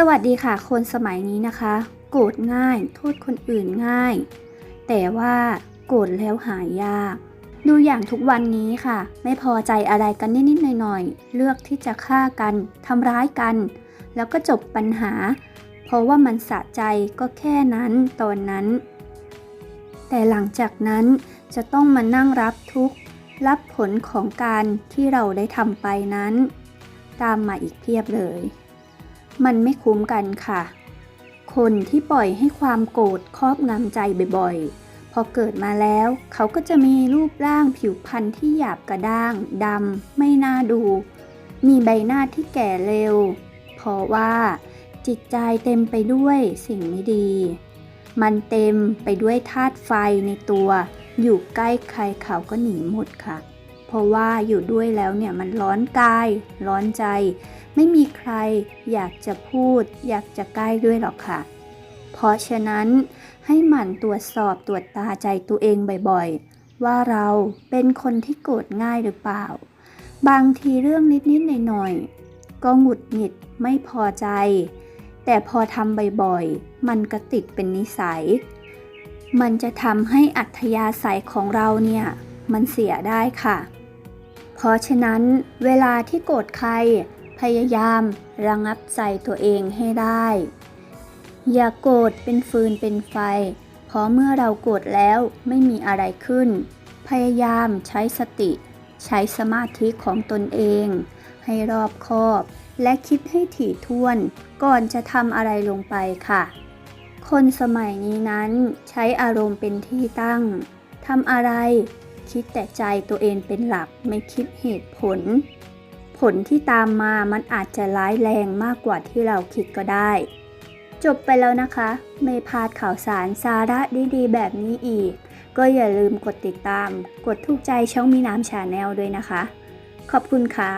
สวัสดีค่ะ คนสมัยนี้นะคะ โกรธง่าย โทษคนอื่นง่าย แต่ว่าโกรธแล้วหายยาก ดูอย่างทุกวันนี้ค่ะ ไม่พอใจอะไรกันนิดๆหน่อยๆเลือกที่จะฆ่ากันทำร้ายกัน แล้วก็จบปัญหา เพราะว่ามันสะใจก็แค่นั้นตอนนั้น แต่หลังจากนั้นจะต้องมานั่งรับทุกข์รับผลของการที่เราได้ทำไปนั้น ตามมาอีกเพียบเลย มันไม่คุ้มกันค่ะ คนที่ปล่อยให้ความโกรธครอบงำใจบ่อยๆ พอเกิดมาแล้ว เขาก็จะมีรูปร่างผิวพรรณที่หยาบกระด้างดำไม่น่าดู มีใบหน้าที่แก่เร็ว เพราะว่า จิตใจเต็มไปด้วยสิ่งไม่ดี มันเต็มไปด้วยธาตุไฟในตัว อยู่ใกล้ใครเขาก็หนีหมดค่ะ เพราะว่าอยู่ด้วยแล้วเนี่ยมันร้อนกาย ร้อนใจ ไม่มีใครอยากจะพูด อยากจะใกล้ด้วยหรอกค่ะ เพราะฉะนั้นให้หมั่นตรวจสอบตรวจตาใจตัวเองบ่อยๆ ว่าเราเป็นคนที่โกรธง่ายหรือเปล่า บางทีเรื่องนิดๆหน่อยๆก็หงุดหงิดไม่พอใจ แต่พอทำบ่อยๆ มันก็ติดเป็นนิสัย มันจะทำให้อัธยาศัยของเราเนี่ย มันเสียได้ค่ะ เพราะฉะนั้นเวลาที่โกรธใคร พยายามระงับใจตัวเองให้ได้ อย่าโกรธเป็นฟืนเป็นไฟ เพราะเมื่อเราโกรธแล้วไม่มีอะไรขึ้น พยายามใช้สติ ใช้สมาธิของตนเอง ให้รอบคอบ และคิดให้ถี่ถ้วน ก่อนจะทำอะไรลงไปค่ะ คนสมัยนี้นั้นใช้อารมณ์เป็นที่ตั้งทำอะไรคิดแต่ใจตัวเองเป็นหลักไม่คิดเหตุผล ผลที่ตามมามันอาจจะร้ายแรงมากกว่าที่เราคิดก็ได้ จบไปแล้วนะคะ ไม่พลาดข่าวสารสาระดีๆ แบบนี้อีก ก็อย่าลืมกดติดตาม กดถูกใจช่องมีน้ำชาแนลด้วยนะคะ ขอบคุณค่ะ